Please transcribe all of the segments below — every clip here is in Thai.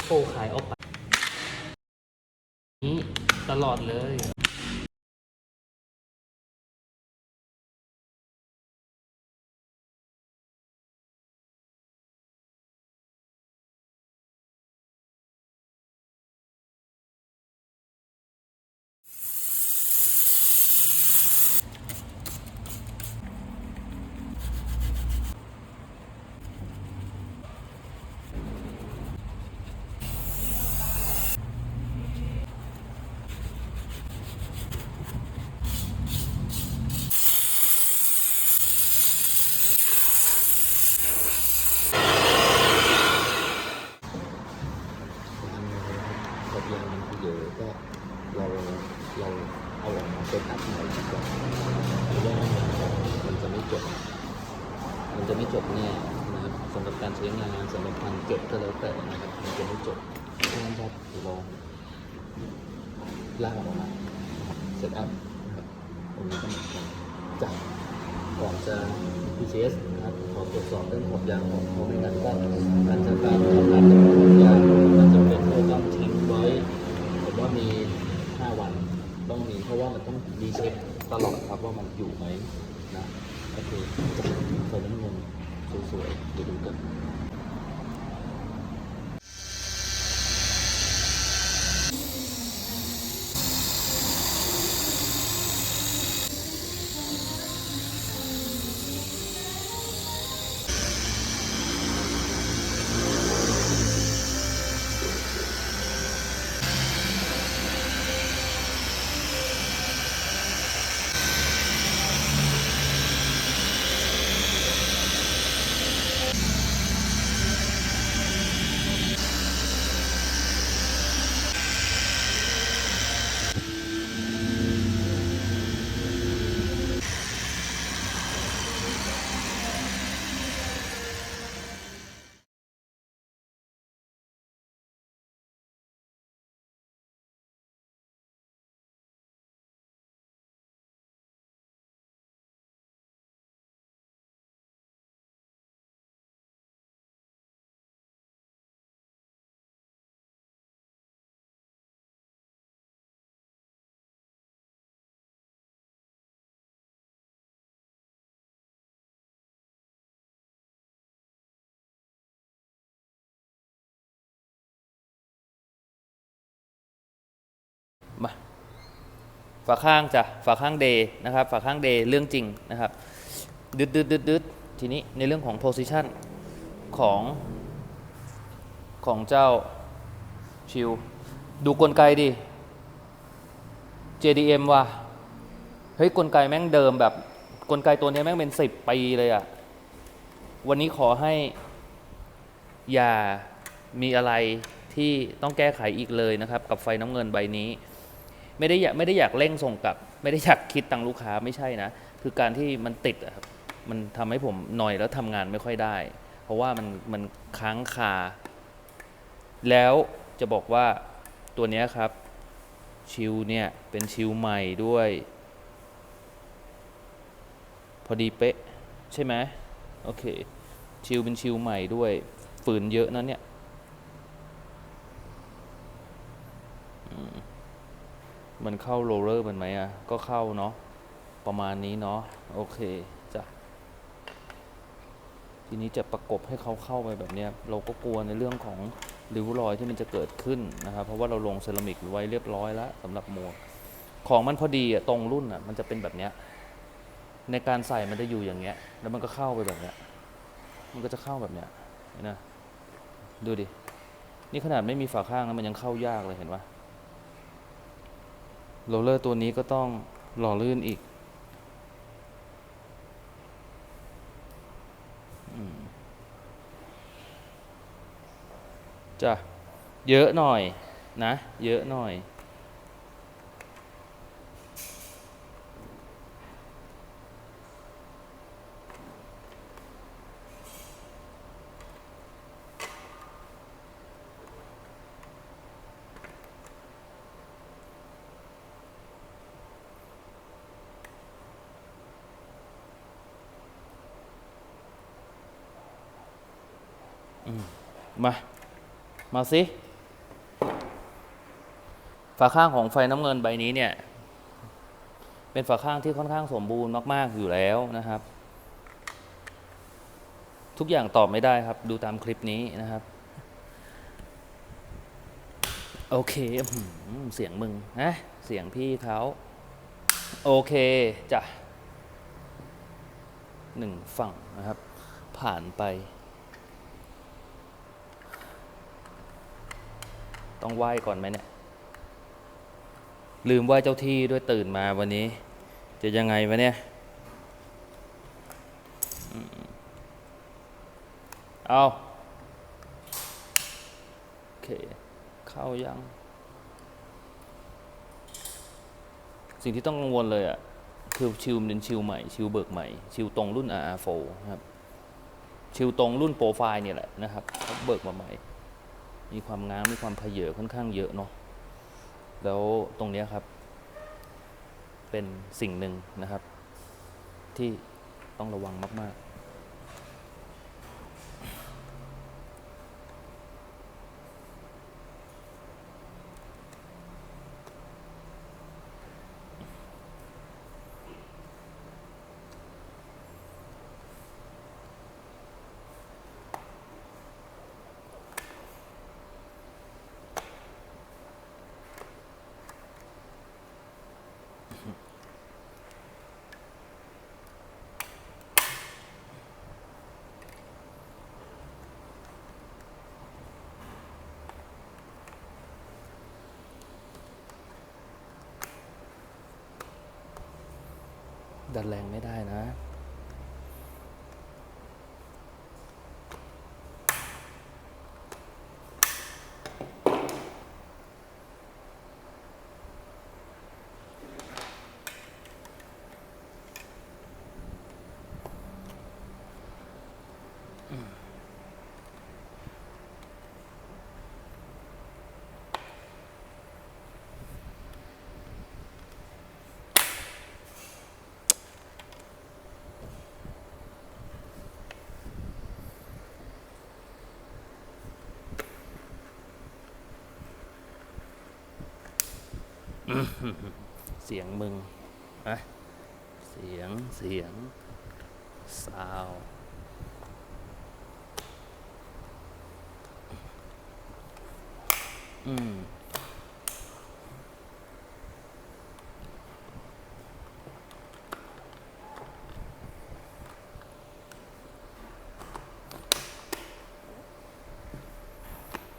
บโปขายออกไปนี้ตลอดเลย ทะเบียนมัน เยอะก็เราเราเอาออกมาเป็นอัพใหม่ดีกว่าเพราะว่ามันจะไม่จบ มันจะไม่จบแน่นะครับสำหรับการใช้งานสำหรับการเก็บก็แล้วแต่นะครับมันจะไม่จบเพราะฉะนั้นครับลองลางออกมาเซตอัพนะครับตรงนี้ก็เหมือนกันจากก่อนจะ PCS นะครับขอตรวจสอบเรื่องขอบยางของเขาไม่งั้นก็การจัดการทำงานกับขอบยางมัน ฝาข้างจ้ะฝาข้างเดย์นะครับฝาข้างเดย์เรื่องจริงนะครับดึดดึดดึดดึดทีนี้ในเรื่องของ position ของของเจ้าชิว ดูกลไกดิ JDM ว่ะเฮ้ยกลไกแม่งเดิมแบบกลไกตัวนี้แม่งเป็น 10 ปีเลยอะวันนี้ขอให้อย่ามีอะไรที่ต้องแก้ไขอีกเลยนะครับ กับไฟน้ำเงินใบนี้ ไม่ได้อยากไม่ได้อยากเร่งส่งกลับ ไม่ได้อยากคิดตังลูกค้าไม่ใช่นะ คือการที่มันติดอะครับมันทำให้ผมหน่อยแล้วทำงานไม่ค่อยได้ เพราะว่ามันมันค้างคา แล้วจะบอกว่าตัวนี้ครับ ชิลเนี่ย เป็นชิลใหม่ด้วย พอดีเป๊ะ ใช่ไหมโอเค ชิลเป็นชิลใหม่ด้วย ฝืนเยอะนะเนี่ยมั มันเข้าโรลเลอร์มันไหมอะ ก็เข้าเนาะ ประมาณนี้เนาะ โอเคจ้ะ ทีนี้จะประกบให้เขาเข้าไปแบบเนี้ยเราก็กลัวในเรื่องของริ้วรอยที่มันจะเกิดขึ้นนะครับ เพราะว่าเราลงเซรามิกไว้เรียบร้อยแล้วสำหรับหมวก ของมันพอดีอะตรงรุ่นอะมันจะเป็นแบบเนี้ย ในการใส่มันจะอยู่อย่างเงี้ย แล้วมันก็เข้าไปแบบเนี้ย มันก็จะเข้าแบบเนี้ยนนะดูดิ นี่ขนาดไม่มีฝาข้างนะมันยังเข้ายากเลยเห็นปะ โรลเลอร์ตัวนี้ก็ต้องหล่อลื่นอีกจะเยอะหน่อยนะ เยอะหน่อย มา มาสิ ฝาข้างของไฟน้ำเงินใบนี้เนี่ย เป็นฝาข้างที่ค่อนข้างสมบูรณ์มากๆอยู่แล้วนะครับ ทุกอย่างตอบไม่ได้ครับ ดูตามคลิปนี้นะครับ โอเคเสียงมึงนะเสียงพี่เขาโอเคจ้ะหนึ่งฝั่งนะครับ ผ่านไป ต้องไหว้ก่อนไหมเนี่ย ลืมไหว้เจ้าที่ด้วยตื่นมาวันนี้ จะยังไงวะเนี่ยเอาโอเค เข้ายัง สิ่งที่ต้องกังวลเลยอะ คือชิลนเป็นชิลใหม่ ชิลเบิกใหม่ ชิลตรงรุ่น RR4 นะครับ ชิลตรงรุ่นโปรไฟล์เนี่ยแหละนะครับเขาเบิกมาใหม่ มีความง้างมีความเพเยอค่อนข้างเยอะเนาะแล้วตรงนี้ครับ เป็นสิ่งหนึ่งนะครับ ที่ต้องระวังมาก ๆ ดันแรงไม่ได้นะ เสียงมึงนะเสียงเสียงซาวอืม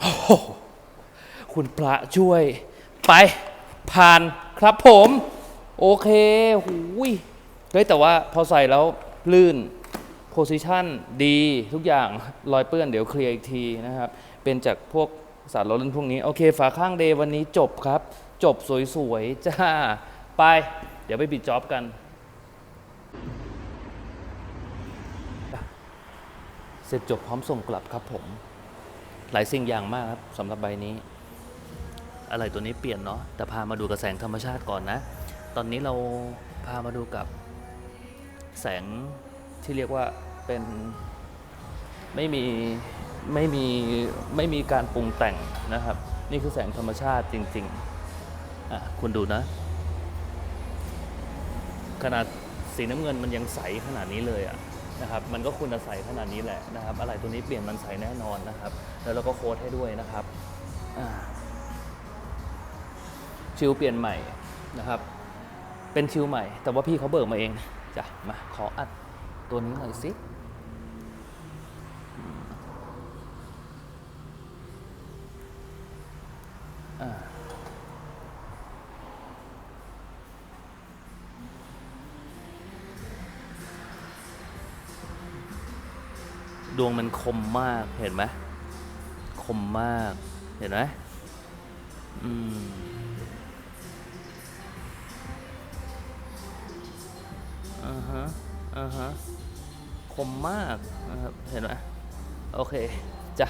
โอ้โหคุณพระช่วยไป ผ่านครับผม โอเคหูยเฮ้ยแต่ว่าพอใส่แล้วลื่นโพซิชันดีทุกอย่างรอยเปื้อนเดี๋ยวเคลียร์อีกทีนะครับ เป็นจากพวกสารลดเล่นพวกนี้ โอเค ฝาข้างเดย์วันนี้จบครับ จบสวยๆ จ้า ไป เดี๋ยวไปปิดจ็อบกัน เสร็จจบพร้อมส่งกลับครับผม หลายสิ่งอย่างมากครับสำหรับใบนี้ อะไรตัวนี้เปลี่ยนเนาะแต่พามาดูกับแสงธรรมชาติก่อนนะ ตอนนี้เราพามาดูกับแสงที่เรียกว่าเป็นไม่มีไม่มีไม่มีการปรุงแต่งนะครับ นี่คือแสงธรรมชาติจริงๆอะคุณดูนะ ขนาดสีน้ำเงินมันยังใสขนาดนี้เลยอะนะครับมันก็ควรจะใสขนาดนี้แหละนะครับ อะไรตัวนี้เปลี่ยนมันใสแน่นอนนะครับ แล้วเราก็โค้ดให้ด้วยนะครับอ่า ชิลเปลี่ยนใหม่นะครับ เป็นชิลใหม่ แต่ว่าพี่เขาเบิกมาเองจ้ะมาขออัดตัวนี้หน่อยสิดวงมันคมมากเห็นไหมคมมาก เห็นไหมอืม อ่าฮะคมมากนะครับเห็นไหมโอเคจ้ะ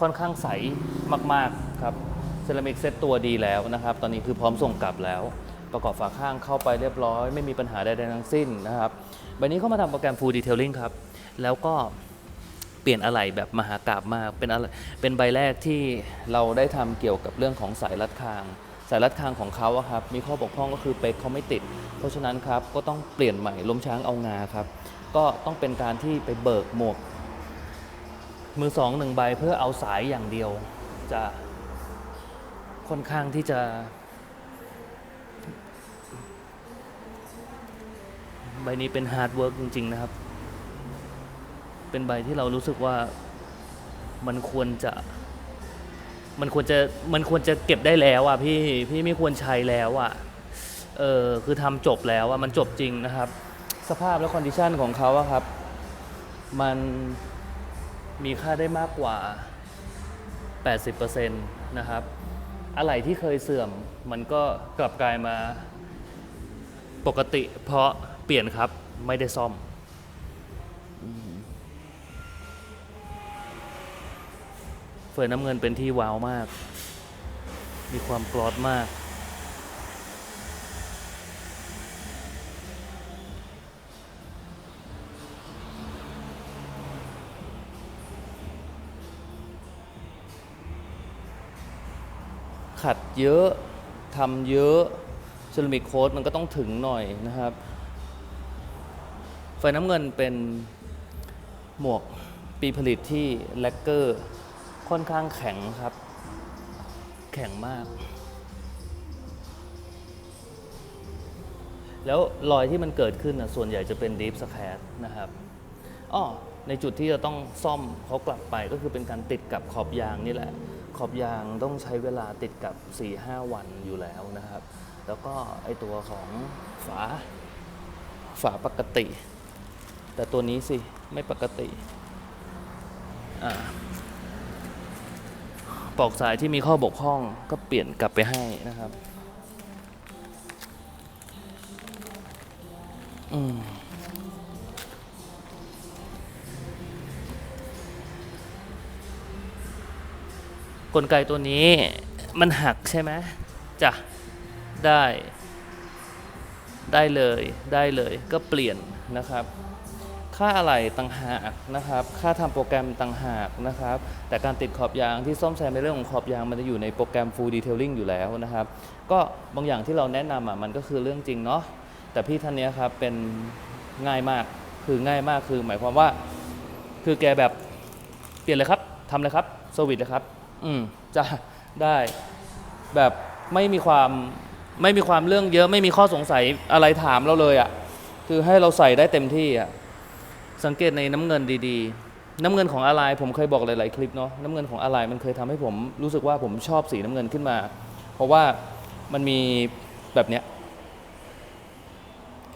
ค่อนข้างใสมากๆครับเซรามิกเซตตัวดีแล้วนะครับ ตอนนี้คือพร้อมส่งกลับแล้ว ประกอบฝาข้างเข้าไปเรียบร้อย ไม่มีปัญหาใดๆทั้งสิ้นนะครับใบนี้เข้ามาทำโปรแกรม Full Detailing ครับ แล้วก็เปลี่ยนอะไหล่แบบมหากราบมากเป็นอะไรเป็นใบแรกที่เราได้ทำเกี่ยวกับเรื่องของสายรัดคาง สายรัดคางของเขาอะครับมีข้อบกพร่องก็คือเป๊กเขาไม่ติด เพราะฉะนั้นครับก็ต้องเปลี่ยนใหม่ล้มช้างเอางาครับ ก็ต้องเป็นการที่ไปเบิกหมวก มือสองหนึ่งใบเพื่อเอาสายอย่างเดียว จะค่อนข้างที่จะใบนี้เป็นฮาร์ดเวิร์กจริง ๆ นะครับ เป็นใบที่เรารู้สึกว่ามันควรจะ มันควรจะมันควรจะเก็บได้แล้วอะพี่พี่ไม่ควรใช้แล้วอะเออคือทำจบแล้วอะมันจบจริงนะครับ สภาพและคอนดิชันของเขาอะครับ มันมีค่าได้มากกว่า 80%นะครับ อะไรที่เคยเสื่อมมันก็กลับกลายมาปกติเพราะเปลี่ยนครับไม่ได้ซ่อม ฟยน้ำเงินเป็นที่ว้าวมาก มีความกรอดมาก ขัดเยอะทำเยอะเซรามิกโค้ดมันก็ต้องถึงหน่อยนะครับไฟน้ำเงินเป็นหมวกปีผลิตที่แลกเกอร์ ค่อนข้างแข็งครับ แข็งมาก แล้วรอยที่มันเกิดขึ้นนะส่วนใหญ่จะเป็นดีฟสแครนะครับอ้อในจุดที่จะต้องซ่อมเขากลับไปก็คือเป็นการติดกับขอบยางนี่แหละ ขอบยางต้องใช้เวลาติดกับ 4-5 วันอยู่แล้วนะครับ แล้วก็ไอตัวของฝาฝาปกติ แต่ตัวนี้สิ ไม่ปกติอ่า ปลอกสายที่มีข้อบกพร่องก็เปลี่ยนกลับไปให้นะครับอืมกลไกตัวนี้มันหักใช่ไหมจ้ะได้ ได้เลยได้เลยก็เปลี่ยนนะครับ ค่าอะไรต่างหากนะครับ ค่าทำโปรแกรมต่างหากนะครับ แต่การติดขอบยางที่ซ่อมแซมในเรื่องของขอบยางมันจะอยู่ในโปรแกรม Full Detailing อยู่แล้วนะครับ ก็บางอย่างที่เราแนะนำอะมันก็คือเรื่องจริงเนาะ แต่พี่ท่านนี้ครับเป็นง่ายมาก คือง่ายมากคือ หมายความว่า คือแกแบบเปลี่ยนเลยครับทำเลยครับเซวิสเลยครับ อืมจะได้แบบไม่มีความไม่มีความเรื่องเยอะไม่มีข้อสงสัยอะไรถามเราเลยอะ่ะ คือให้เราใส่ได้เต็มที่อะ่ะ สังเกตในน้ำเงินดีๆ น้ำเงินของอะไรผมเคยบอกหลายๆคลิปเนาะน้ำเงินของอะไรมันเคยทำให้ผมรู้สึกว่าผมชอบสีน้ำเงินขึ้นมา เพราะว่ามันมีแบบเนี้ย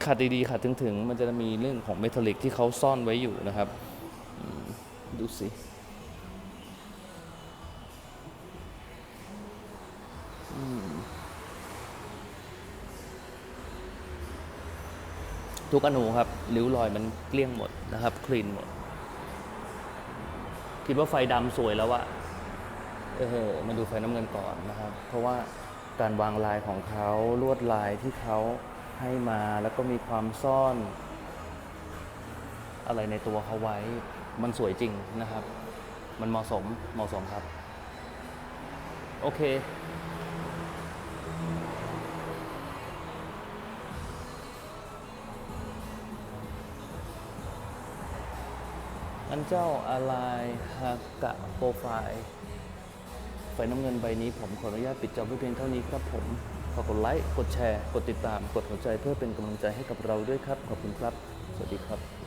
ขัดดีๆขัดถึงๆ มันจะมีเรื่องของเมทัลลิกที่เขาซ่อนไว้อยู่นะครับ ดูสิ ทุกอนูครับริ้วรอยมันเกลี้ยงหมดนะครับคลีนหมด คิดว่าไฟดำสวยแล้วอะเออมาดูไฟน้ำเงินก่อนนะครับ เพราะว่าการวางลายของเขาลวดลายที่เขาให้มาแล้วก็มีความซ่อน อะไรในตัวเขาไว้ มันสวยจริงนะครับ มันเหมาะสมเหมาะสมครับ โอเค อันเจ้าอะไรฮากะโปรไฟล์ไฟน้ำเงินใบนี้ผมขออนุญาตปิดจอไว้เพียงเท่านี้ครับผมฝากกดไลค์ กดแชร์ กดติดตาม กดหัวใจเพื่อเป็นกำลังใจให้กับเราด้วยครับ ขอบคุณครับ สวัสดีครับ